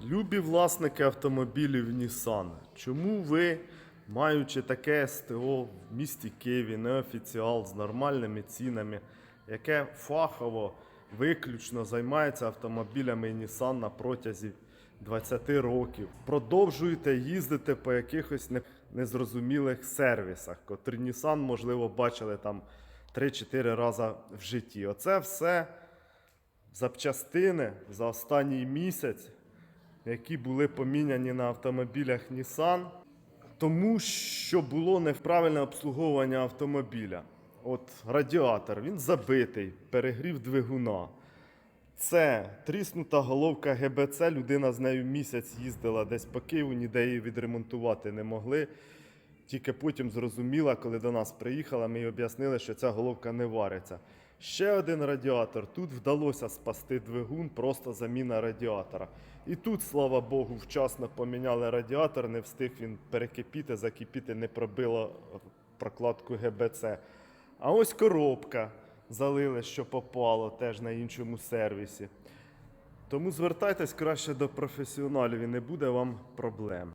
Любі власники автомобілів Nissan, чому ви, маючи таке СТО в місті Києві, неофіціал з нормальними цінами, яке фахово виключно займається автомобілями Nissan на протязі 20 років, продовжуєте їздити по якихось незрозумілих сервісах, котрі Nissan, можливо, бачили там 3-4 рази в житті. Оце все запчастини за останній місяць які були поміняні на автомобілях Nissan, тому що було неправильне обслуговування автомобіля. От радіатор, він забитий, перегрів двигуна. Це тріснута головка ГБЦ. Людина з нею місяць їздила десь по Києву, ніде її відремонтувати не могли. Тільки потім зрозуміла, коли до нас приїхала, ми їй об'яснили, що ця головка не вариться. Ще один радіатор. Тут вдалося спасти двигун, просто заміна радіатора. І тут, слава Богу, вчасно поміняли радіатор, не встиг він перекипіти, закипіти, не пробило прокладку ГБЦ. А ось коробка залили, що попало, теж на іншому сервісі. Тому звертайтесь краще до професіоналів і не буде вам проблем.